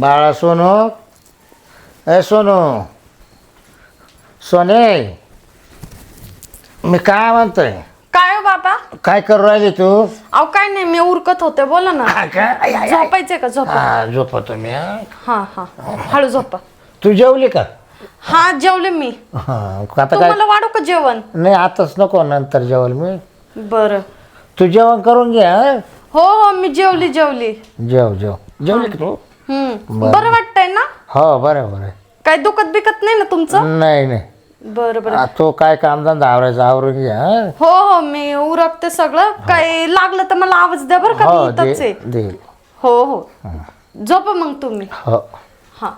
बाळा सोनू. ए सोनू. सोने. मी काय म्हणतोय? काय हो बाबा? काय करू राहिली तू? अहो काय नाही मी उरकत होते बोला ना. हा का? I, I, I. झोपायचंय का? झोपा. हा झोपतो मी हा. हा हा. हळू झोपा. तू जेवली का? हा जेवले मी. हा आता काय? तुम्हाला वाढू का जेवण? नाही आताच नको नंतर जेवल मी. बर. तू जेवण करून घे हा. हो हो मी जेवली जेवली. जेव जेव. जेवली का तू? हम्म. बरं. वाटतंय ना? हो बरं बरं काय दुखत बिकत नाही ना तुमचं? नाही नाही. बरं बरं. आ, तो काय कामधंदा आवरायचा आवरून घे हा. हो हो मी उरकते सगळं. काय लागलं तर मला आवाज द्या बरं का हो मी इथंच आहे. दे. देईल हो. हो. झोपा मग तुम्ही. हो. हा.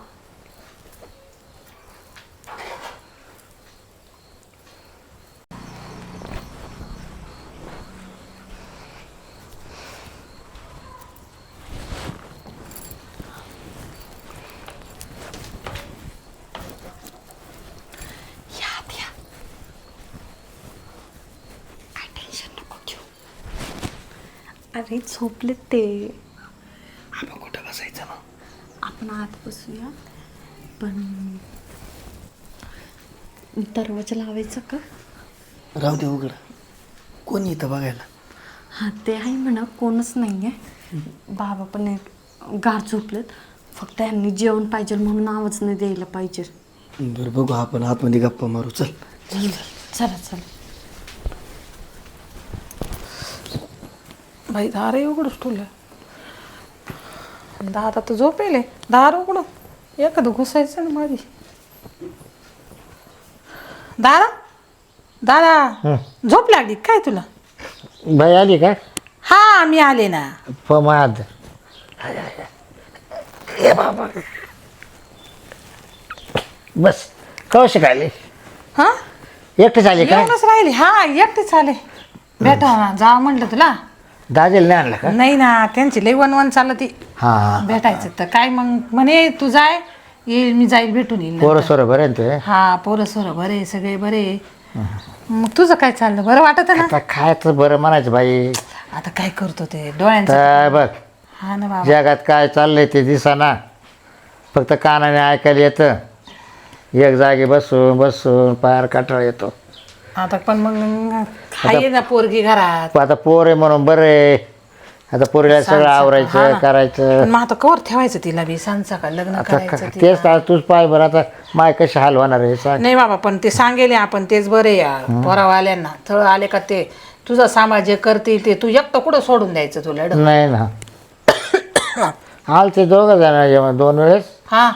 अरे झोपले ते. आपण कुठं बसायचं मग? आपण आत बसूया. पण दरवाजा लावायचा का? राहू दे उघड. कोण येतं बघायला? हा ते आहे म्हणा कोणच नाही आहे बाबा पण एक गार झोपलेत. फक्त यांनी जेवण पाहिजे म्हणून आवाज नाही द्यायला पाहिजे. बरं बघू आपण आतमध्ये गप्पा मारू. चल. चला चला. बाई दार उघडच ठेवलं दादा तर झोपेले? दार उघड एखादं घुसायचं ना माझी. दादा? दादा झोप लागली काय तुला? बाई आली का? हा मी आले ना. पमाद. बस कवशी खाली हा? एकटे झाली काय? येऊनच राहिली. हा एकटीच आले. भेटा ना जा म्हणलं तुला. दाजेल नाही आणला का? नाही ना त्यांची लई वन वन चालत. ती हा हा. भेटायचं तर काय मग? म्हणे तू जाय येईल मी जाईल भेटून येईल पोरं सोरं बरं आहे ना ते? हा पोरं सोरं बरे सगळे बरे मग तुझं काय चाललं? बरं वाटत ना? आता खायचं बरं म्हणायचं बाई. आता काय करतो ते? डोळ्यांचं तर बघ हा ना बाबा. जगात काय चाललंय ते दिसाना. फक्त कानाने ऐकायला येतं. एक जागी बसून बसून पार काटाळा येतो. आता पण मग हाय ना पोरगी घरात. आता पोर आहे म्हणून बरं आहे. आता पोरीला सगळं आवरायचं. करायचं. मग आता कवर ठेवायचं तिला बी? सांचा का लग्न करायचं तिला. तेच तर तुझ पाय बरं. आता माय कशी हाल होणार आहे सांग. नाही बाबा पण ते सांगेले आपण तेच बरे या पोरावाल्यांना. थळ आले का ते? तुझा समाज जे करतील ते तू एकटं कुठं सोडून द्यायचं तुला? नाही ना. आलते दोघं जण जेवण दोन वेळेस. हा.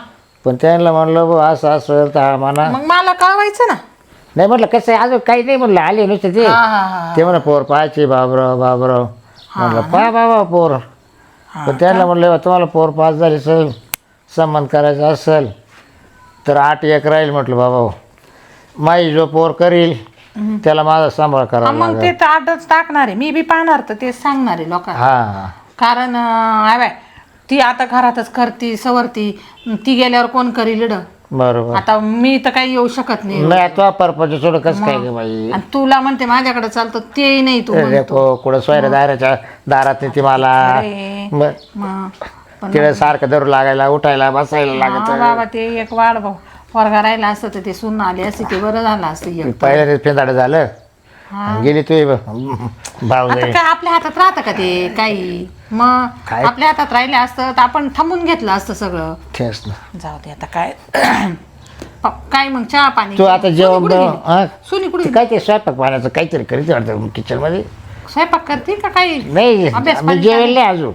पण त्यांना म्हणलं बा असं असं तर हा म्हणा. मग मला कळवायचं ना. नाही म्हटलं कसं आहे? अजून काही नाही म्हणलं आले नुसते ते. हा हा हा. ते म्हणा पोर पाहायचे बाबराव बाबराव. म्हटलं पहा बाबा पोर. पण त्यांना म्हणलं बा, तुम्हाला पोर पास झाली असेल संबंध करायचा असेल तर आठ एक राहील म्हटलं बाबा माई जो पोर करील त्याला माझा सांभाळ हा, करावा मग लागेल. ते तर आठच टाकणार आहे. मी बी पाहणार तर ते सांगणार आहे लोकांना. हा. कारण अं, आहे बाय ती आता घरातच करती सवरती. ती गेल्यावर कोण करील इड? बरोबर आता मी तर काही येऊ शकत नाही नाही तो परपंच सोडं कसं काय गे बाई आणि तुला म्हणते माझ्याकडे चालतं तेही नाही तू म्हणतो. रेको कुठं सोयऱ्या दाराच्या दारात नाही ती मला अरे. बर मग पण तिला सारखं धरू लागायला उठायला बसायला लागत बाबा ते एक वाढ भाऊ वर्गा राहिला असतं तर ते सुन आले असते ते बरं झालं असतं एक. पहिल्या झालं. गेली तू भाऊ आता काय आपल्या हातात राहतं का ते? काही. मग काय? आपल्या हातात राहिले असतं तर आपण थांबून घेतलं असतं सगळं. ठेस ना. जाऊ दे आता काय. काय मग चहा पाणी तू आता सोनी जेवण कुठे गेली? हा? सोनी कुठे ते काय ते स्वयंपाक पाण्याचं काहीतरी करीत वाटतं किचनमध्ये? गेली? स्वयंपाक करते का काही? नाही अभ्यास मी पाणी जेवेल नाही अजून.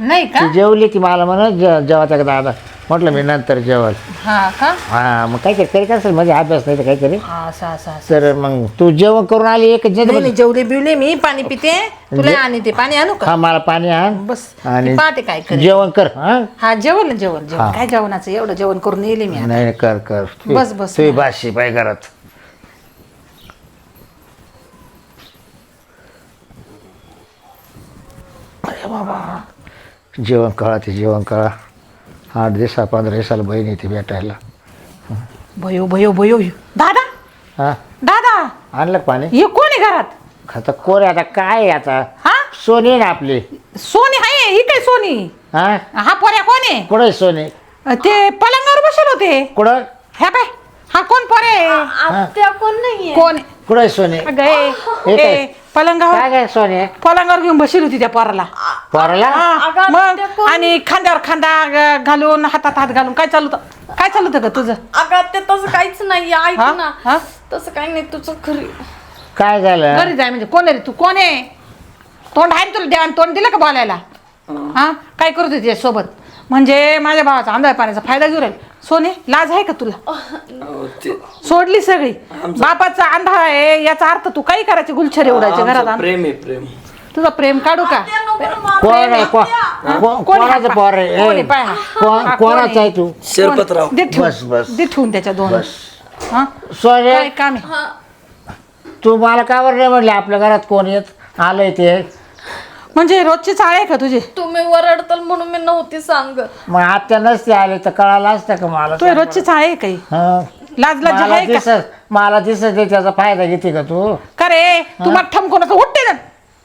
नाही का? ती जेवली ती मला म्हणत जेवायचा का दादा? म्हटलं मी नंतर जेवल. हा का? हा मग काहीतरी करीत असेल म्हणजे अभ्यास नाही तर काहीतरी. हा, असं असं असं. तर मग तू जेवण करून आली एक नाही नाही जेवले बिवले मी पाणी पिते. तुला आणि ते पाणी आणू का? हा मला पाणी आण. बस आणि पाहते काय करे जेवण कर हा? हा जेवण ना जेवण जेवण काय जेवणाचं? एवढं जेवण करून येले मी आता. नाही कर कर. बस, बस. तुझी बाशी पाय करत अरे बाबा. जेवण कळा ते जेवण कळा आठ दिवसा पंधरा दिवसाला बहीण येते भेटायला. भयो भयो भयो. दादा? हा? दादा? आणलं का पाणी? हे कोण आहे घरात? आता कोण आहे? आता काय आहे आता? हा? सोनी आहे ना आपली. सोनी आहे? ही काय सोनी? हा? हा पोऱ्या कोण आहे? कुठं आहे सोने? ते पलंगावर बसेल होते. कुठं? ह्या काय? हा कोण पोरे? आहे? आत्या कोण नाहीये? कोण? आहे? कुठं आहे सोने? अगं, ए, हे काय? ए, पलंगावर काय काय सोने? पलंगावर घेऊन बसेल होती त्या पोराला. पोराला? हा, अगं, मग कोण- आणि खांद्यावर खांदा ग- घालून हातात हात घालून काय चालू होतं? काय चालू होतं ग तुझं? अगं आत्या तसं काहीच नाहीये. ऐक हा? ना? तसं काही नाही तुझं खरी काय झालं? घरी जाय म्हणजे. कोण आहे रे तू? कोण आहे? तोंड आहे ना तुला देवान? तोंड दिलं का बोलायला? हा. काय करत होती त्या सोबत म्हणजे माझ्या भावाचा आंधळ्या पाण्याचा फायदा घेऊन राहील. सोने लाज आहे का तुला? अहो, ते सोडली सगळी. बापाचा आंधळा आहे याचा अर्थ तू काही करायचे गुलछरे उडायचे आमचं घरात. आण. प्रेम आहे प्रेम. तुझं प्रेम काढू का? कोण आहे? को- को- कोण आहे कोणाचं पोर पा- आहे? कोण आहे ए, पाय? हा? कोण- हा, कोण कोणाचं आहे? तू? शिरपतराव. दे ठेवून. बस, बस. दे ठेवून त्याच्या दोन. हा? सोने काय काम आहे? तू मला का बरं नाही म्हणले? आपल्या घरात कोण येत आलंय ते. म्हणजे रोजची चाळ आहे का तुझी? तुम्ही वरडताल म्हणून मी नव्हती सांगत. मग आत्या नसते आले तर कळालं असतं का मला? तुझी रोजची चाळ आहे काही? हं. लाज लाज मला आहे का? दिसत मला दिसत आहे, त्याचा फायदा घेते का तू? का रे? तू मग ठमको नको उठते ना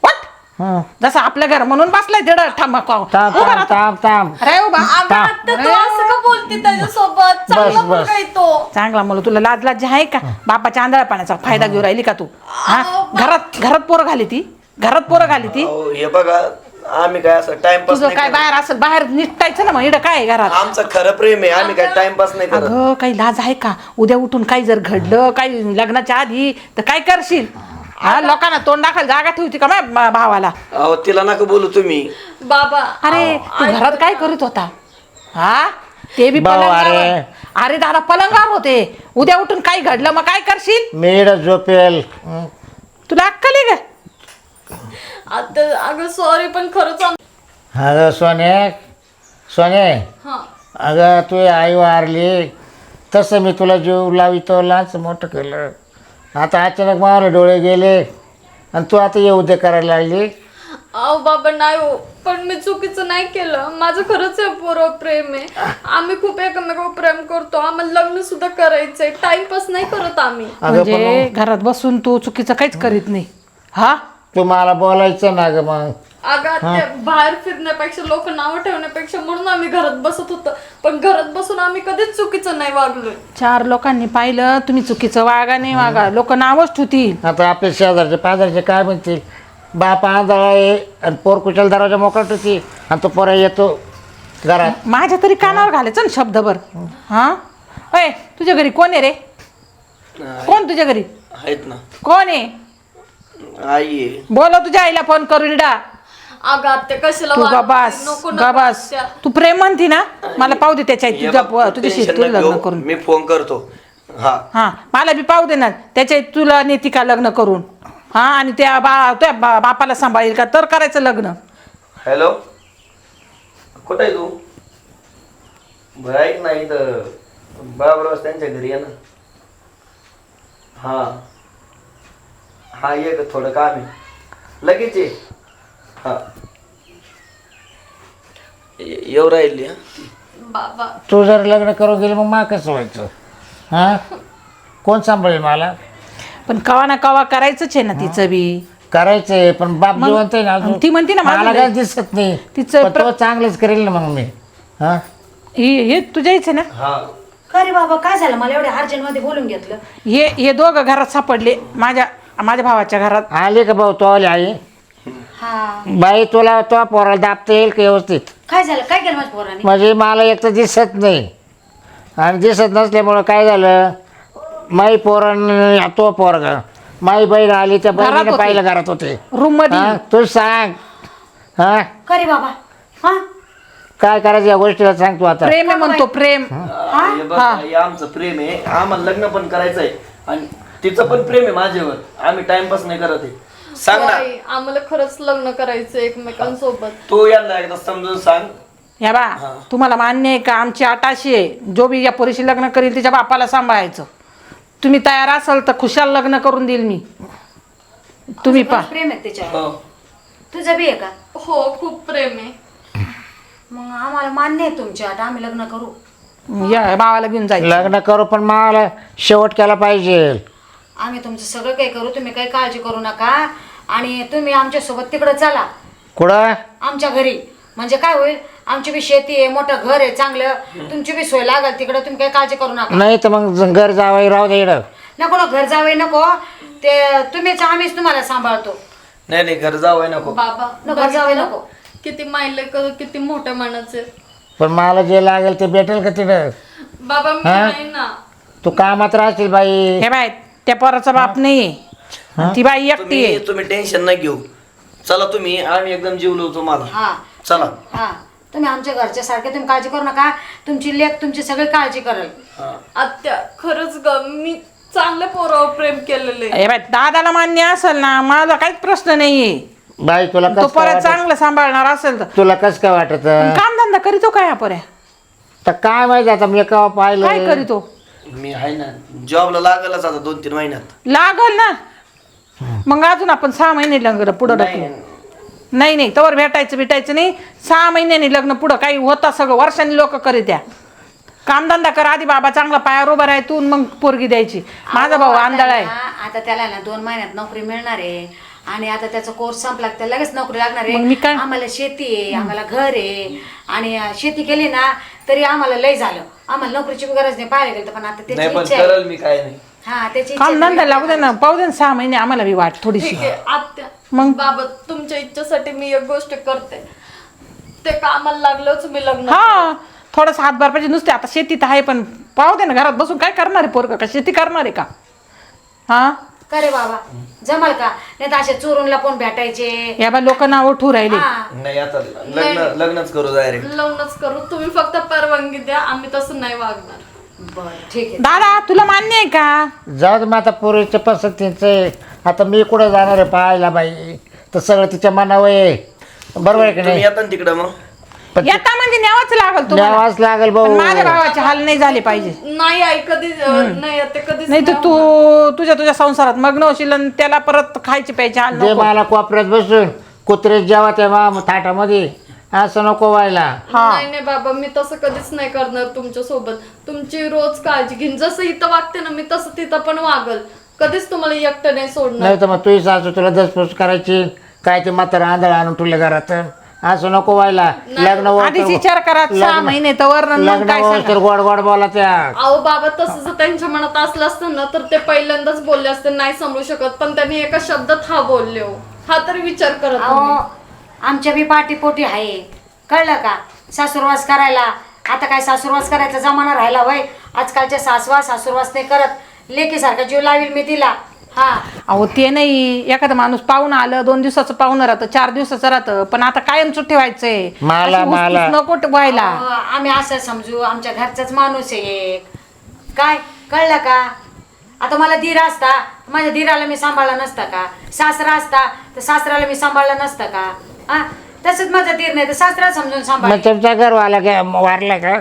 उठ. हं. जसं आपलं घर म्हणून बसलाय तिथं ठमक थांब उभा थांब राहा. थांब थांब. अरे उभा. अगं आत्या तू असं का बोलते त्याच्यासोबत? चांगला बस. मुलगा आहे तो. चांगला मुलं तुला लाज लाज आहे का? बापाच्या आंधळा पाण्याचा फायदा घेऊन राहिली का तू? हा? घरात घरात पोरं घाली ती. घरात पोरं घाली ती? अहो, हे बघा आम्ही काय असं टाइमपास तुझं नाही काय करत. बाहेर असेल बाहेर निघतायचं ना मग? इकडं काय आहे घरात? आमचं खरं प्रेम आहे आम्ही काय टाइमपास नाही करत. अगं काही लाज आहे का? उद्या उठून काही जर घडलं काही लग्नाच्या आधी तर काय करशील? हा लोकांना तोंड दाखवायला जागा ठेवती का माझ्या भावाला? अहो तिला नका बोलू तुम्ही. बाबा अरे तू घरात काय करत होता? हा? ते बी भाऊ, पलंगावर. अरे. अरे दादा पलंगावर होते. उद्या उठून काही घडलं मग काय करशील? मेड झोपेल. हं. तुला अक्कल आहे का? आता अगं सॉरी पण खरंच आम- अगं सोने. सोने. हा. अगं तू आई वारली. तसं मी तुला जीव लावितो लहानच मोठं केलं. आता अचानक मला डोळे गेले. आणि तू आता येऊ दे करायला लागली? अहो बाबा नाही हो. पण मी चुकीचं नाही केलं. माझं खरंच आहे पोरं प्रेम आहे. आम्ही खूप एकमेकावर प्रेम करतो. आम्हाला लग्न सुद्धा करायचंय. टाइमपास नाही करत आम्ही. अगं पण म्हणजे घरात बसून तू चुकीचं काहीच करीत नाही. हा? तू मला बोलायचं ना ग मग. अगं ते बाहेर फिरण्यापेक्षा लोक नावं ठेवण्यापेक्षा म्हणून आम्ही घरात बसत होतो. पण घरात बसून आम्ही कधीच चुकीचं नाही वागलोय. चार लोकांनी पाहिलं तुम्ही चुकीचं वागा नाही वागा. लोक नावच ठेवतील. आता आपले शेजारचे पाजारचे काय म्हणतील? बाप आंधळा आहे आणि पोर कुशल दरवाजा मोकळा होती आणि तो पोरा येतो घरात. माझ्या तरी कानावर घालायचं ना शब्दभर. हा? अय तुझ्या घरी कोण आहे रे? कोण तुझ्या घरी? आहेत ना. कोण आहे? आई. बोलव तुझ्या आईला फोन करून इडा अगं आत्या कशाला तू? गबास नको नको गबास. आत्या. तू प्रेम म्हणती ना मला पाहू दे त्याच्या तुझ्या तुझ्याशी तुला लग्न. करून. मी फोन करतो. हा. हा मला बी पाहू दे ना त्याच्या तुला नेती का लग्न करून? हा आणि त्या बा त्या बा- बापाला सांभाळेल का? तर करायचं लग्न. हॅलो? कुठं आहे तू? बरं ऐक ना इथं. बाबराव त्यांच्या घरी आहे ना. हा. हा ये ग थोडं काम आहे. लगेच ये. हा. ये- येऊ राहिली हा? बाबा. तू जर लग्न करून गेली मग मा कसं व्हायचं? हां? कोण सांभाळेल मला? पण कवा ना कवा करायचंच आहे ना तिचं बी. करायचंय पण बाप जिवंत आहे ना अजून. ती म्हणते ना, मला काय दिसत नाही. तिचं पण तो चांगलंच करेल ना मग मी. हा? हे हे तुझ्या इथे ना? हा. अरे बाबा काय झालं? मला एवढ्या अर्जंटमध्ये बोलून घेतलं. हे हे दोघं घरात सापडले. माझ्या माझ्या भावाच्या घरात. आली का भाऊ तो आली आई? हा. बाई तुला तो पोराला दाबता येईल का व्यवस्थित? काय झालं? काय केलं माझ्या पोराने? म्हणजे मला एक तर दिसत नाही. आणि दिसत नसल्यामुळं काय झालं? माई पोरण तो पोरगा. माई बहीण आली त्या घरात बहिणीने होते. पाहिलं घरात होते. रूममध्ये हा तू सांग. हा? बाबा? हा? काय करायचं या गोष्टीला सांग तू आता. प्रेम आहे म्हणतो प्रेम. हे. बघ, हे आमचं प्रेम आहे. आम्हाला लग्न पण करायचं आहे आणि तिचं पण प्रेम आहे माझ्यावर. आम्ही टाइमपास नाही करत आहे. सांग ना. आम्हाला खरंच लग्न करायचं एकमेकांसोबत. तू यांना एकदा समजून सांग. या बा तुम्हाला मान्य आहे का? आमची आटाशी आहे. जो बी या पोरीशी लग्न करील तिच्या बापाला सांभाळायचं. तुम्ही तयार असाल तर खुशाल लग्न करून देईल मी. तुम्ही पा. प्रेम आहे त्याच्यावर. हो. तुझं बी आहे का? हो खूप प्रेम आहे. मग आम्हाला मान्य आहे तुमची आता. आम्ही लग्न करू. या भावाला घेऊन जायचं. लग्न करू पण मला शेवट केला पाहिजे. आम्ही तुमचं सगळं काही करू तुम्ही काही काळजी करू नका. आणि तुम्ही आमच्यासोबत तिकडं चला. कुठं? आमच्या घरी. म्हणजे काय होईल? आमची बी शेती आहे मोठं घर आहे चांगलं. तुमची बी सोय लागल तिकडे तुम्ही काही काळजी करू नका. नाही तर मग घर जावं राहू दे इकडं. नको ना घर जावे नको. ते तुम्हीच आम्हीच तुम्हाला सांभाळतो. नाही नाही घर जावं नको. बाबा नको, जावई बघितलं? नको. किती मायले किती मोठ्या मनाचे पण मला जे लागेल ते भेटेल का तिथं? बाबा मी हा? आहे ना. तू कामात राहशील बाई. हे बाय त्या पोराचा बाप नाहीये. ती बाई एकटी आहे. तुम्ही तुम्ही टेन्शन नाही घेऊ. चला तुम्ही आम्ही एकदम जीवलो तुम्हाला हा. चला. हा. तुम्ही आमच्या घरच्या सारखे तुम्ही काळजी करू नका. तुमची लेख तुमची सगळी काळजी करेल. हा. आत्या खरंच ग मी चांगल्या पोरावर प्रेम केलेले हे बाय दादाला मान्य असेल ना माझा काहीच प्रश्न नाहीये. बाई तुला तो कस काय परत वाटत चांगलं सांभाळणार असेल तर. तुला कस काय वाटत? काम धंदा करीतो काय हा पर्या तर काय माहिती आता मी केव्हा काय पाहिलं करीतो? मी आहे ना जॉबला लागलच आता दोन तीन महिन्यात. लागल ना? मग अजून आपण सहा महिने लग्न पुढं ढकलू. नाही नाही तवर भेटायचं भेटायचं नाही. सहा महिन्यांनी लग्न पुढं काही होता सगळं वर्षांनी लोक करीत त्या कामधंदा कर आधी बाबा चांगला पायावर उभा राहतून मग पोरगी द्यायची. माझा भाऊ आंधळा आहे. आता त्याला ना दोन महिन्यात नोकरी मिळणार आहे. आणि आता त्याचा कोर्स संपला की त्याला लगेच नोकरी लागणार मग मी आहे काय? आम्हाला शेती आहे आम्हाला घर आहे. आणि अं, शेती केली ना तरी आम्हाला लय झालं. आम्हाला नोकरीची गरज नाही पाहायला गेलं तर पण आता त्याची नाही पण इच्छा आहे. करल मी काय नाही. हा त्याची इच्छा काम लागू दे ना पाहू दे ना सहा महिने आम्हाला बी वाट थोडीशी. ठीक आहे आत्या मग? बाबा तुमच्या इच्छेसाठी मी एक गोष्ट करते. ते कामाला लागलंच मी लग्न हा थोडस हातभार पाहिजे. नुसते आता शेतीत आहे पण पाहू दे ना घरात बसून काय करणार आहे पोरग का? शेती करणार आहे का? हा? का रे बाबा. जमल का? नाही तर असे चोरून लपून भेटायचे. या बा लोक नाव ठू राहिले. हा. नाही आता लग्न लग्नच करू डायरेक्ट लग्नच करू. तुम्ही फक्त परवानगी द्या आम्ही तसं नाही वागणार. बर ठीक आहे. दादा तुला मान्य आहे का? जाऊ दे मग आता पोरीच्या पसंतीचे. आता मी कुठे जाणार आहे पाहायला बाई? तर सगळं तिच्या मनावर आहे. बरोबर आहे की तुम्ही नाही? येता ना तिकडं मग. पण येता म्हणजे न्यावंच लागल तुम्हाला. न्यावाच लागेल पण भाऊ माझ्या भावाचे हाल नाही झाले पाहिजे. नाही आई कधी नाही ते कधीच नाही तर तू तुझ्या तुझ्या संसारात मग्न होशील आणि त्याला परत खायची प्यायची हाल दे नको. मला कोपऱ्यात बसून. कुत्रे जेव्हा त्या मा थाटामध्ये. असं नको व्हायला. नाही नाही बाबा मी तसं कधीच नाही करणार तुमच्यासोबत. तुमची रोज काळजी घेईन. जसं इथं वागते ना मी तसं तिथं पण वागल. कधीच तुम्हाला एकटं नाही सोडणार. नाही तर मग तुझी सासू तुला दसपूस करायची. काय ते म्हातारा आंधळ आणून तुला घरात. असं नको व्हायला. लग्न आधीच विचार करा सहा महिने तर मग काय तर गोड गोड बोला त्या अहो बाबा तसं जर त्यांच्या मनात असलं असतं ना तर ते पहिल्यांदाच बोलले असते नाही समजू शकत. पण त्यांनी एका शब्दात हा बोलले हो. हा तरी विचार करत अहो. आमच्या बी पाठीपोटी आहे. कळलं का? सासूरवास करायला. आता काय सासूरवास करायचा जमाना राहिला वय. आजकालच्या सासवा सासूरवास नाही करत. लेकीसारखा जीव लावील मी तिला. अहो ते नाही. एखादा माणूस पाहून आलं दोन दिवसाचं पाहुणं राहतं चार दिवसाचं राहतं. पण आता कायमचं ठेवायचंय मला- अशी मला. नको व्हायला. अहो, आम्ही असं समजू आमच्या घरचाच माणूस आहे एक. काय? कळलं का? आता मला धीर असता माझ्या धीराला मी सांभाळला नसता का? सासरा असता तर सासऱ्याला मी सांभाळलं नसतं का? हा? तसंच माझा धीर नाही तर सासरा समजून सांभाळ मग तुमचा घरवाला काय वारला का?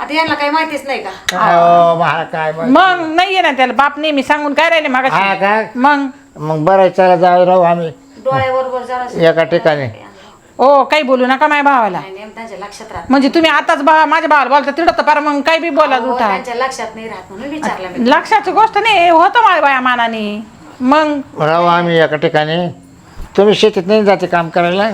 आता यांना काही माहितीच नाही का? हो मला काय माहीत. मग नाहीये ना त्याला. बाप नेहमी सांगून काय राहिले हा मागा का? मग? मग बरं चला जाऊ राहू आम्ही. डोळ्याबरोबर जरा एका ठिकाणी. ओ काही बोलू नका माझ्या भावाला. नाही नेम त्यांच्या लक्षात राहत म्हणजे तुम्ही आताच बा माझ्या भावाला बोलता तिथं तर पार मग काही बी बोला उठा त्यांच्या लक्षात नाही राहत म्हणून विचारलं मी. लक्षाची गोष्ट नाही होतं माझ्या बाया मानाने. मग? राहू आम्ही एका ठिकाणी. तुम्ही शेतीत नाही जाते काम करायला?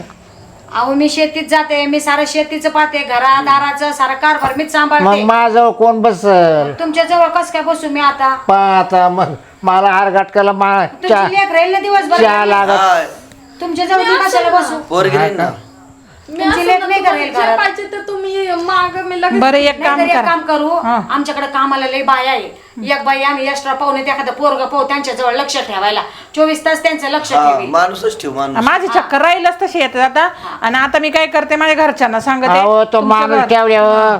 अहो मी शेतीत जाते मी सारं शेतीचं पाहते घरा दाराचं सारं कारभार मीच मग सांभाळते माझं कोण बसल? तुमच्या जवळ कस काय बसू मी आता? पा आता मग मला हार घाटकाला मा चा तुमची लेख राहील ना दिवसभर चहा लागत तुमच्या जवळ मी कशाला बसू. पोरगी ना? मी तुमची असं लेक ना नाही तुम्हाला करेल जे घरात. पाहिजे ते तुम्ही माग मी लगेच बरं एक काम नाहीतर एक करा. काम करू. हा. आमच्याकडे कामाला लय बाया आहे. एक बाई आम्ही एक्स्ट्रा पाहुणे एखादं पोरग पाहू त्यांच्या जवळ लक्ष ठेवायला. चोवीस तास त्यांचं लक्ष हा ठेवी माणूसच ठेव माणूस. माझी चक्कर राहीलच तशी येते आता. आणि आता मी काय करते माझ्या घरच्यांना सांगते. अहो तो तुमचं माणूस घर- ठेवल्यावर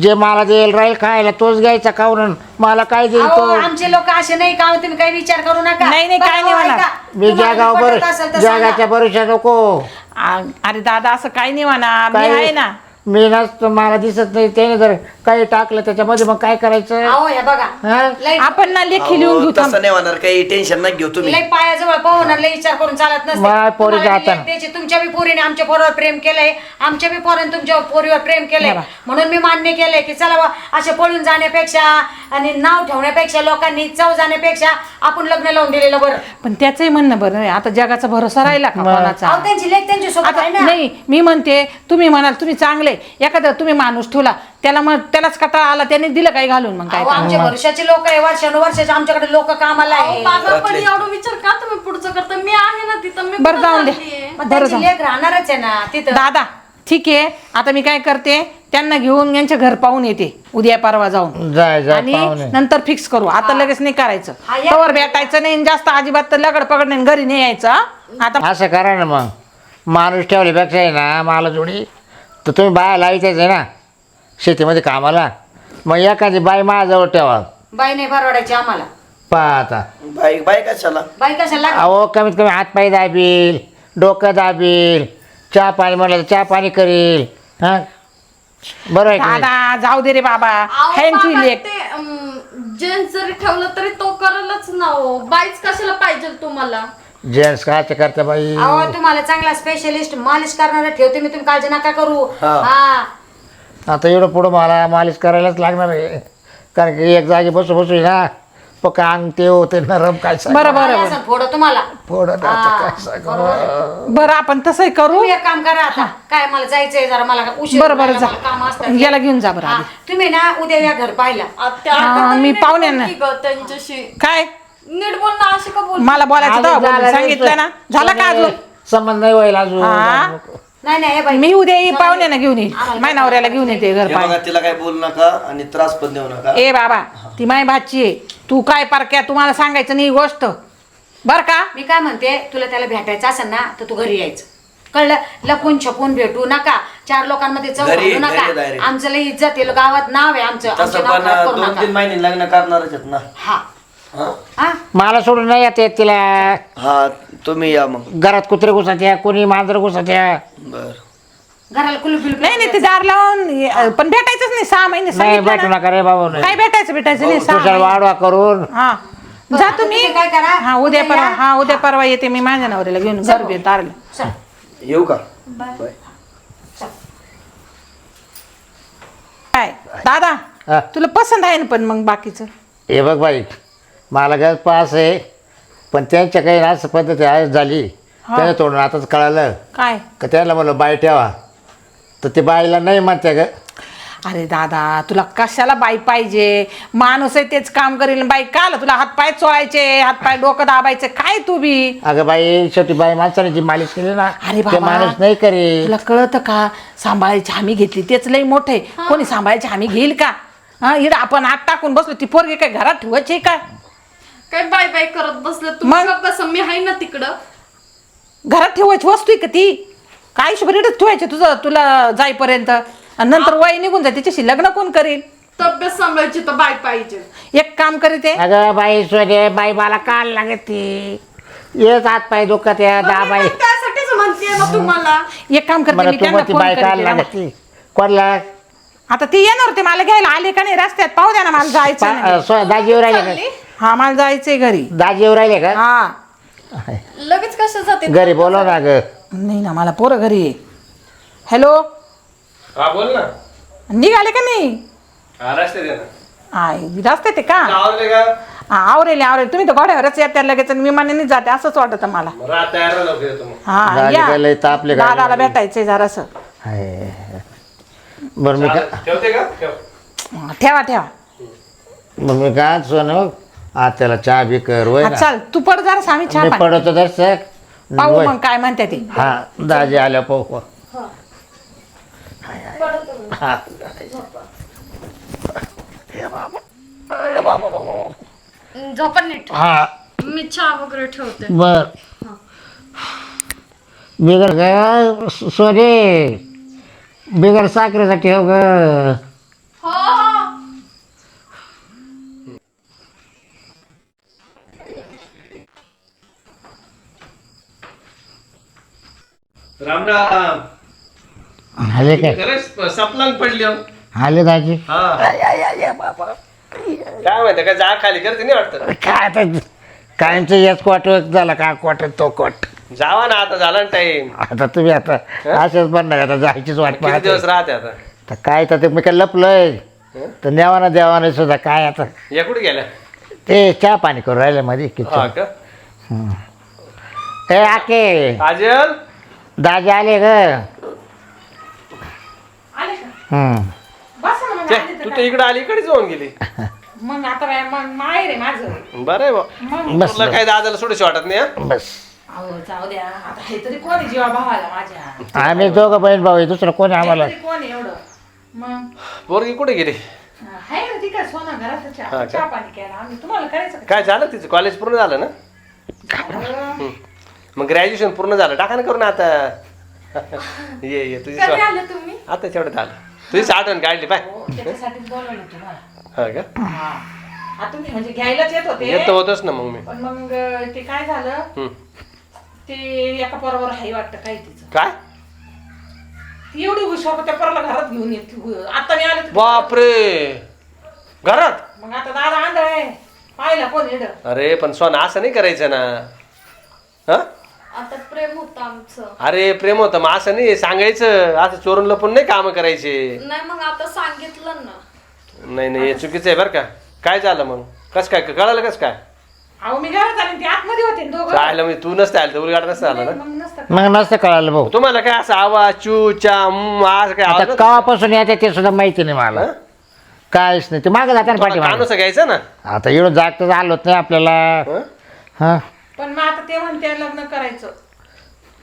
जे मला देईल राहील खायला तोच घ्यायचा खाऊन मला काय देईल अहो, तो? आमचे लोक असे नाही का तुम्ही काही विचार करू नका. नाही, नाही, काय नाही बरं, म्हणा. ऐका. मी तुम्हाला जागा पटत बर असेल तर सांगा. जागाच्या भरोशा नको. आ- अरे दादा असं काही नाही म्हणा. मी काय- आहे ना. मी नसतो मला दिसत नाही. त्याने जर काही टाकलं त्याच्यामध्ये मग काय करायचं? अहो हे बघा. हा? लय आपण ना लेखी लिहून घेऊ थांब. तसं नाही होणार काही टेन्शन नाही घेऊ तुम्ही. लय पायाजवळ पाहून लय विचार करून चालत नसते. माय पोरी तुम्हाला जाताना. तुमच्या बी पोरीने आमच्या पोरावर प्रेम केलंय. आमच्या बी पोराने तुमच्या पोरीवर प्रेम केलंय. म्हणून मी मान्य केलंय की चला बा असे पळून जाण्यापेक्षा आणि नाव ठेवण्यापेक्षा लोकांनी चव जाण्यापेक्षा आपण लग्न लावून दिलेलं बरं. पण त्याचंही म्हणणं बरं आहे. आता जगाचा भरोसा राहिला का कोणाचा? अहो त्यांची लेख त्यांची सोबत आता आहे ना. नाही मी म्हणते तुम्ही म्हणाल तुम्ही चांगले एखादा तुम्ही माणूस ठेवला त्याला मग त्यालाच कटाळा आला त्याने दिलं काही घालून मग काय अहो आमचे वर्षाचे लोक आहे वर्षानुवर्षाचे आमच्याकडे लोक कामाला आहे. बाबा पण एवढं विचार का तुम्ही पुढचं करता? मी आहे ना तिथं मी बरं कुठं जाऊन दे. चाललीये? मग बरं त्यांची लेख राहणारच आहे ना तिथं. दादा ठीक आहे. आता मी काय करते त्यांना घेऊन यांच्या घर पाहून येते उद्या परवा जाऊन. जाय जाय आणि पाहुणे नंतर फिक्स करू. आता लगेच नाही करायचं. हा, या. तवर भेटायचं नाही आणि जास्त अजिबात तर लगड पगड नाही घरी नाही यायचं हा? आता असं करा ना मग. माणूस ठेवल्यापेक्षा आहे ना मला जोडी तर तुम्ही बाया लावायचंच आहे ना शेतीमध्ये कामाला. मग एखादी बाई माझ्याजवळ ठेवा. बाई नाही परवडायची आम्हाला. पहा आता बाई बाई कशाला? बाई कशाला लागली? अहो कमीत कमी हातपाय दाबील डोकं दाबील चहा पाणी म्हटलं तर चहा पाणी करील हां? बरं आहे की नाही? दादा जाऊ दे रे बाबा. अहो, ते जेंट्स जरी ठेवलं तरी तो करलच ना हो. बाईच कशाला पाहिजे तुम्हाला? जेंट्स काय करते बाई? अहो तुम्हाला चांगला स्पेशलिस्ट मालिश करणारा ठेवते मी तुम्ही काळजी नका करू. हा. हा. आता एवढं पुढं मला मालिश करायलाच लागणार आहे. कारण की एक जागी बसू बसू आहे ना पक्क अंग ते होते नरम काय सांगू? बरं बरं थोडं तुम्हाला. फोडत आता काय सांगू? बरं आपण तसंही करू. तुम्ही एक काम करा आता. काय मला जायचंय जरा मला उशीर बरं बरं व्हायला, मला काम जा असतात याला घेऊन जा बरं हा, आधी. तुम्ही ना उद्या या घर पाहिला आत्या, हा, आता मी तरी नीट पाहुण्यांना- गं त्यांच्याशी. काय? नीट बोल ना अशी का बोल? मला बोलायचं अजून. झालं नाही, सांगितलं ना? झालं का अजून संबंध नाही होईल अजून. हा? नाही नाही हे बाई. मी उद्या ये पाहुण्यानं घेऊन येईल माय नवऱ्याला घेऊन येते घर हे बघा तिला काही बोलू नका आणि त्रास पण देऊ नका. ए बाबा ती माय भाची आहे. तू काय पारक्या तुम्हाला सांगायचं नाही ही गोष्ट. बर का? मी काय म्हणते तुला त्याला भेटायचं असेल ना तर तू घरी यायचं. कळलं? लपून छपून भेटू नका. चार लोकांमध्ये चौ घरी- घालू नका. direct. आमचं लई इज्जत आहे गावात नाव आहे आमचं. आमचे तसं नाव पण खराब करू दोन नका. तीन महिने लग्न करणारच आहेत ना. हा. हा? मला सोडून नाही येत तिला. हा तुम्ही या मग. घरात कुत्रे घुसत्या कोणी मांजर घुसत्या बर. घराला कुलूप बिलूप नाही नाही ते दार लावून ये- पण भेटायचंच नाही सहा महिने नाही सांगितलं भेटू ना. नका रे बाबा नाही. काय भेटायचं भेटायचं नाही सहा महिने. वाढवा करून. हा. बरं, जा तुम्ही. काय करा? हा उद्या उद्या परवा या. हा उद्या परवा येते मी माझ्या नवऱ्याला घेऊन घर बी चल. येऊ का? काय? दादा हा. तुला पसंत आहे ना पण मग बाकीचं? हे बघ बाई मला पास आहे. पण त्यांच्या काही असं पद्धती आहे झाली. त्याने तोडून आताच कळालं. काय? का त्याला म्हणलं बाई ठेवा. तर ते बाईला नाही म्हणते ग. अरे दादा तुला कशाला बाई पाहिजे? माणूस आहे तेच काम करेल. बाई काल तुला हातपाय चोळायचे हातपाय डोकं दाबायचे. काय तू बी? अगं बाई शेवटी बाई माणसाने जी मालिश केली ना अरे ते बाबा माणूस नाही करी तुला कळतं का? सांभाळायची हमी घेतली तेच लई मोठे कोणी सांभाळायची हमी घेईल का? हा इकडे आपण आत टाकून बसलो ती पोरगी काय घरात ठेवायची का? काय बाय बाय करत बसलं? मग? तुम्ही कसं मी आहे ना तिकडं. घरात ठेवायची वस्तू आहे का ती? काय शुभरीडच ठेवायची तुझं तुला जाईपर्यंत? आणि नंतर वय निघून जाय तिच्याशी लग्न कोण करेल? तब्येत सांभाळायची तर बाय पाहिजे. एक काम करीते अगं बाई सोने बाई मला काल लागते येत हात पाय दुखत या दहा बाई त्यासाठीच म्हणते ना तुम्हाला. एक काम करते मला मी तू त्यांना ती फोन बाई काल करते लागते कोणला? आता ती येणार होते मला घ्यायला आले का नाही? रस्त्यात पाहू द्या ना मला जायचं नाही. पा- सो- दाजी येऊ राहिले चालली? हा मला जायचंय घरी. दाजी येऊ राहिले का? हा. लगेच कशा जाते घरी बोलव ना ग. नाही ना मला पोरं घरी आहे. हॅलो? हा बोल ना. निघाले का नाही? हा रस्ते दे ना आय रस्त्यात आहे का? आवडते का? हा आवरेल आवरेल. तुम्ही तर घोड्यावरच येत्या लगेच आणि विमानाने जाते. असंच वाटत मला. लवकर येतो मग. हा गाडी या. काय लय तापली गाडी. दादाला भेटायचंय जरासं. बरं मी का चालेल. ठेवते का? ठेव. ठेवा ठेवा. मग मी काय सोनं? आज त्याला चहा बी कर वय हा, ना. चल तू पड जरा आम्ही मी छान पडतो दर्शक पाहू वय. मग काय म्हणते ते. हा दाजी आल्या पाहू हा. झोपा नीट हा. मी चहा वगैरे ठेवते. बर. बिगर काय सोने. बिगर साखरेसाठी हो ग हो हो राम राम. आले काय? खरंच सपलांग पडली हो. आले दाजी हा. काय माहिती काय जा खाली करते नाही वाटतं. काय आता? कायमचं याच क्वाट झाला का क्वाट तो क्वाट जावा ना आता झाला ना टाइम आता तुम्ही आता असेच बनणार आता जायचीच वाट किती पाहते दिवस राहते आता? तर काय तर ते मी काय लपलंय. तर नेवाना देवाने सुद्धा काय आता? या कुठे गेल्या? ते चहा पाणी करू राहिले मध्ये हा किचन का? ए आके. काजल दाजी आले ग. आले का? हम्म. बस ना मग छे, आले तर तू काय? तर इकडे आली इकडे जाऊन गेली. मग आता मग माहेर आहे माझं. बरं आहे बा. मग बस तुला काय दादाला सोडूशी वाटत नाही हा? बस. अहो जाऊ द्या. आता हे तरी कोण आहे जीवा भावाला माझ्या? आम्ही दोघं बहीण भाऊ आहे दुसरं कोणी आम्हाला? हे तरी कोण आहे एवढं? मग? पोरगी कुठे गेली? आहे ना ती काय सोना घरात हा चहा का? चहा पाणी केला. आम्ही तुम्हाला करायचं का? काय झालं तिचं? कॉलेज पूर्ण झालं ना? अहो, मग ग्रॅज्युएशन पूर्ण झालं. टाका ना करून आता. ये ये तुझी कधी स्वा- आले तुम्ही? आता तेवढं झालं. तुझी आठवण काढली पाय. हो, त्याच्यासाठीच बोलवलं तुम्हाला हा का? हा. हा, तुम्ही म्हणजे घ्यायलाच येत होते. येत होतच ना मग मी. पण मग ते काय झालं? हम्म. ते एका पोरावर वाटतं काय तिचं. काय? ती एवढी हुशार होत्या पोराला घरात घेऊन येते आता मी आले तर- बापरे! घरात? मग आता दादा आंधळ आहे. पाहिला कोण येड? अरे पण सोना असं नाही करायचं ना. हा? आता प्रेम होतं आमचं. अरे प्रेम होतं. मग असं नाही सांगायचं. असं चोरून लपून नाही काम करायचे. नाही मग आता सांगितलं ना. नाही नाही हे चुकीचं आहे बरं का. काय झालं मग? कस काय? कळालं कस काय? अहो मी घरात आले ते आतमध्ये होते ना दोघं. चायला म्हणजे तू नसते आलं तर उलगाड नसतं आलं ना? मग नसतं मग नसतं कळालं भाऊ. तुम्हाला काय असं आवाज चू चा म, असं काय आता कवापासून येते ते सुद्धा माहिती नाही मला. काहीच नाही. ते मागे जाते ना पाठी कानूस घ्यायचं ना? आता एवढं जागत आलोच नाही आपल्याला. हं? पण मग आता ते म्हणते लग्न करायचं.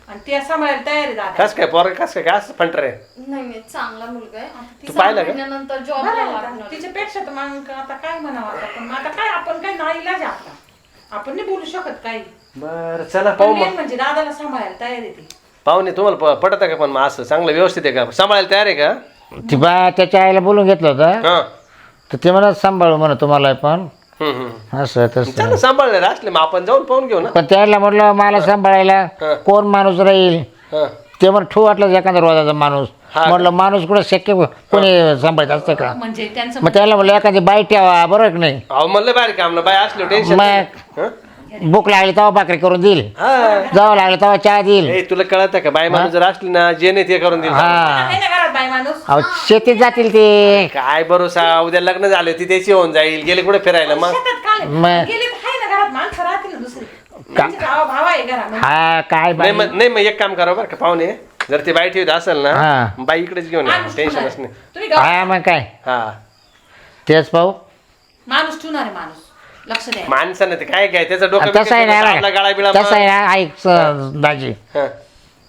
आणि ते सांभाळायला तयार दादा. कस काय पोर कस काय काय असं फंटर आहे? नाही नाही चांगला मुलगा आहे. तू पाहिलं का? महिन्यानंतर. लागणार तिच्यापेक्षा तर मग आता काय म्हणावं आता पण मग आता काय आपण काय नाही इलाज आहे आपला. आपण नाही बोलू शकत काही. बर चला पण पाहू main मग. म्हणजे दादाला सांभाळायला तयार आहे ती. पाहुणे तुम्हाला प- पटत आहे का पण मग असं चांगलं व्यवस्थित आहे का? सांभाळायला तयार आहे का? ती बा त्याच्या आईला बोलून घेतलं होतं. हा. तर ते मला सांभाळू म्हणा तुम्हाला पण. असं तसं. चला सांभाळणार असले मग आपण जाऊन पाहून घेऊ ना. पण त्याला म्हटलं मला सांभाळायला. कोण माणूस राहील? हा. ते म्हणून ठू वाटलं एखादा रोजाचा माणूस. हा? म्हटलं माणूस कुठं शक्य कोणी सांभाळत असतं का? म्हणजे त्यांचं मग त्याला म्हटलं एखादी बाई ठेवा बरोबर की नाही? अहो म्हणलं बाहेर काम ना बाय असलो टेन्शन मग भूक लागली तेव्हा भाकरी करून देईल. हा. जावं लागलं तेव्हा चहा देईल. ए तुला कळत का? बाय माणूस जर असली ना जे नाही ते करून देईल. हा. आहे ना घरात बाई माणूस? अहो शेतीत जातील ते. काय भरोसा? उद्या लग्न झाले ती त्याची होऊन जाईल. गेले कुठे फिरायला मग? शेतात काले मग- गेली तर आहे ना घरात? माणसं राहतील ना दुसरी. त्यांचे भाव भाव आहे घरामध्ये. हा काय नाही बाई मग नाही मग एक काम करा बरं का पाहुणे. जर ती बाई ठेवत असेल ना हा. बाई इकडेच घेऊन या. माणूस ठेवणार. टेन्शनच आहे. नाही. तुम्ही गाव- हा मग काय? हा. तेच पाहू. माणूस ठेवणार आहे माणूस. लक्ष द्या. माणसानं ते काय काय त्याचं डोकं तसं आहे बिकं आपला गाळा बिळा ना तसं आहे ना ऐक स- दाजी. हा.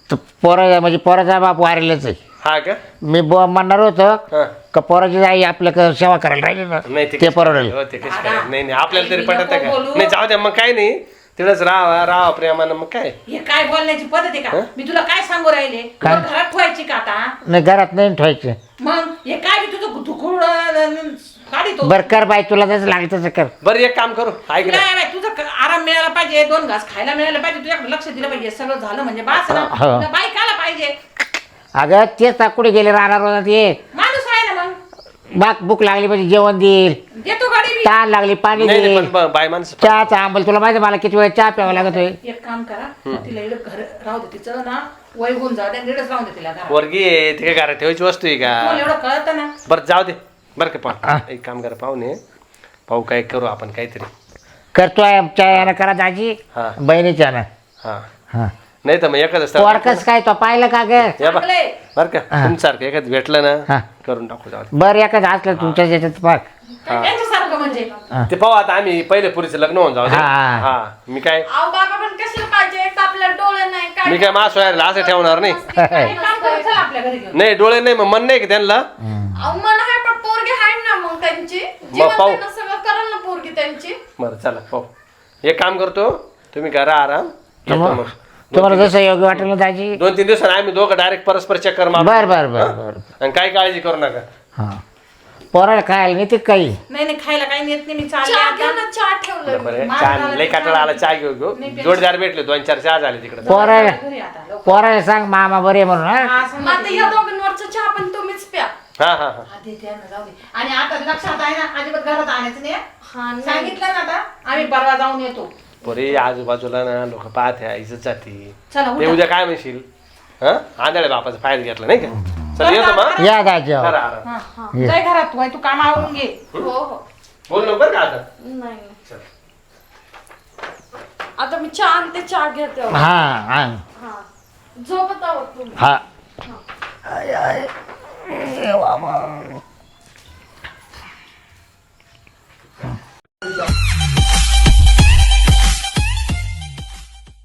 तर पोरा म्हणजे पोराचा बाप वारलेच आहे. हा का? मी बुवा म्हणणार होतो हा. का पोराची आई आपल्या क- सेवा करायला राहिली ना नाही ते कशी परवडेल? हो, ते कशी दादा, करायचं? नाही नाही आपल्याला तरी आई पटत का? बोलू. नाही जाऊ द्या मग काय नाही. तिथंच राहा राहा प्रेमानं मग काय? हे काय बोलण्याची पद्धत आहे का? मी तुला काय सांगू राहिले? काय? तुला घरात ठेवायची का आता? नाही घरात नाही ठेवायचे. मग हे काय बी तुझं बरं कर बाई तुला जसं लागेल तसं कर. बरं एक काम करू. ऐक ना तुला तुझं क- आराम मिळाला पाहिजे. दोन घास खायला मिळालं पाहिजे. तुझ्याकडे लक्ष दिलं पाहिजे. सगळं झालं म्हणजे बास ना. हो. तुला बाई काला पाहिजे. अगं तेच तर कुठे गेले राहणार होता ते माणूस आहे ना मग. बाक भूक लागली पाहिजे जेवण देईल. देतो गाडी बी. ताण लागली पाणी नाही नाही, देईल. पण ब- बाय माणसं चहाचा आंबल तुला माहिती आहे मला किती वेळ चहा प्यावा लागत आहे? एक काम करा. तिला इकडं घर राहू दे तिचं ना वय होऊन जाऊ दे नीडच राहून दे तिला घरात. वर्गी आहे ती काय घरात ठेवायची वस्तू आहे तुम्हाला का एवढं कळतं ना. बरं जाऊ दे. बरं का पाहू एक काम करा पाहुणे पाहू काय करू आपण काहीतरी. करतोय चहा करा दाजी. हा. बहिणीच्या ना हा. हा. नाही तर मग एखादं पोर कस काय तो पाहिलं का ग? या बा. चांगलंय. बरं का तुमच्यासारखं एखादं भेटलं हा. ना करून टाकू जाऊ दे. बरं एखादं असलं तुमच्या याच्यात पाक. त्यांच्यासारखं म्हणजे? ते पाहू आता आम्ही पहिले पुरीचं लग्न होऊन जाऊ दे. हा. हा. मी काय? अहो बाबा पण कशाला पाहिजे? एक तर आपल्याला डोळे नाही मी काय मास व्हायला असं ठेवणार नाही. एक काम करू? चला आपल्या घरी घेऊन. नाही डोळे नाही मग मन नाही का त्यांना? अहो पण पोरगी ना मग त्यांची. जीवन पाहू. सगळं करेल ना पोरगी त्यांची. बरं चला पाहू. एक काम करतो तुम्ही करा आराम. येतो मग. तुम्हाला जसं योग्य वाटेल ना दाजी दोन तीन दिवसांनी आम्ही दोघं डायरेक्ट परस्पर चक्कर मारू बर बर बर बर. आणि काही काळजी करू नका. हा. पोराला खायला नाही ते काही? नाही नाही खायला काही नेत नाही. मी चालले चहा आता घ्या ना चहा ठेवलंय मी. बरं माझं छान झालं लई ते काटाळा आला चहा घेऊ घेऊ. जोडदार भेटले दोन चार चहा झाले तिकडे. पोराला घरी आता. लवकर. पोराला सांग मामा बरे म्हणून हा? हा, मग आता या चहा पण हा हा हा. हा, जाऊ दे. आणि आता लक्षात आहे ना अजिबात घरात आणायचं नाही हं? हा नाही. सांगितलं ना आता. आम्ही परवा जाऊन येतो. पोरे आजूबाजूला ना लोक पाहत्या इज्जत जाती. चला ते उठा. उद्या काय म्हणशील? हा? आंधळे बापाचा फायदा घेतला नाही का? चल येतो मग. या आराम. हा. जाय घरात तू आहे, तू काम आवरून घे हो? हो बोल नको बरं का आता? नाही. नाही. आता मी चहा आणते चहा घेते. हो. हा हा. हा झोपत आहोत तुम्ही. हा. 是我吗？